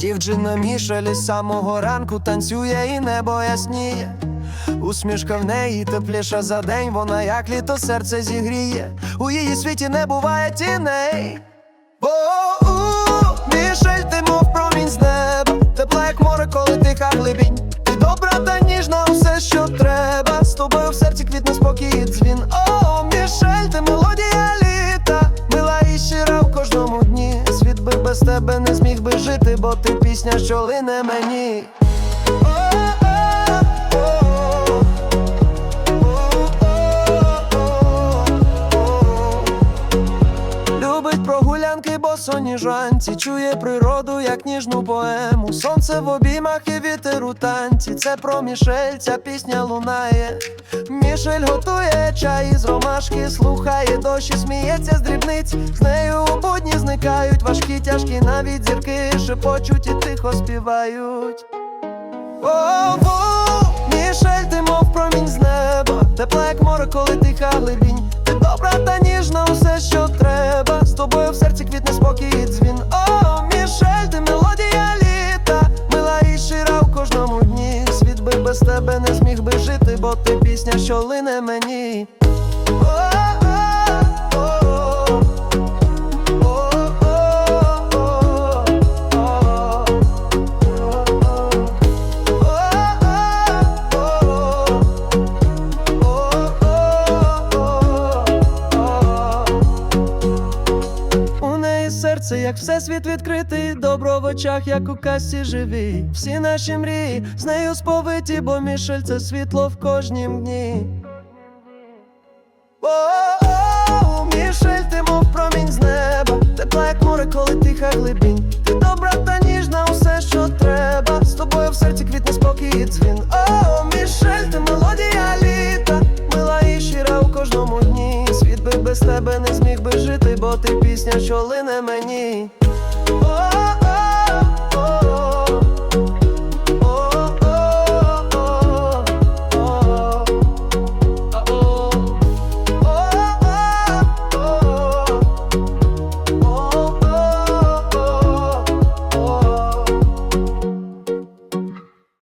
Дівчина Мішель із самого ранку танцює і небо ясніє. Усмішка в неї тепліша за день, вона як літо серце зігріє. У її світі не буває тіней. Бо у Мішель, ти мов промінь з неба, тепла як море, коли тиха глибінь. Ти добра та ніжна, усе, що треба. З тобою в серці квітне спокій і дзвін. Без тебе не зміг би жити, бо ти пісня, що лине мені. Любить прогулянки босоніжанці, чує природу, як ніжну поему. Сонце в обіймах і вітер у танці. Це про Мішель, ця пісня лунає. Мішель готує чай із ромашки, слухає дощ і сміється з дрібниць. З нею у будні зникають важкі, тяжкі, навіть зірки шепочуть і тихо співають. О, Мішель, ти мов промінь з неба, тепла як море, коли тиха глибінь. Ти добра та ніжна, усе, що треба. З тобою в серці квітне спокій і дзвін. О, Мішель, ти мелодія літа, мила і щира в кожному дні. Світ би без тебе не зміг би жити, бо ти пісня, що лине мені. О-о-о-о. У серце, як всесвіт відкритий, добро в очах, як у касі живі. Всі наші мрії з нею сповиті, бо Мішель це світло в кожнім дні. О, Мішель, ти мов промінь з неба, тепла як море, коли тиха глибінь. Ти добра та ніжна, усе, що треба. З тобою в серці квітне спокій і дзвін. О, без тебе не зміг би жити, бо ти пісня, що лине мені.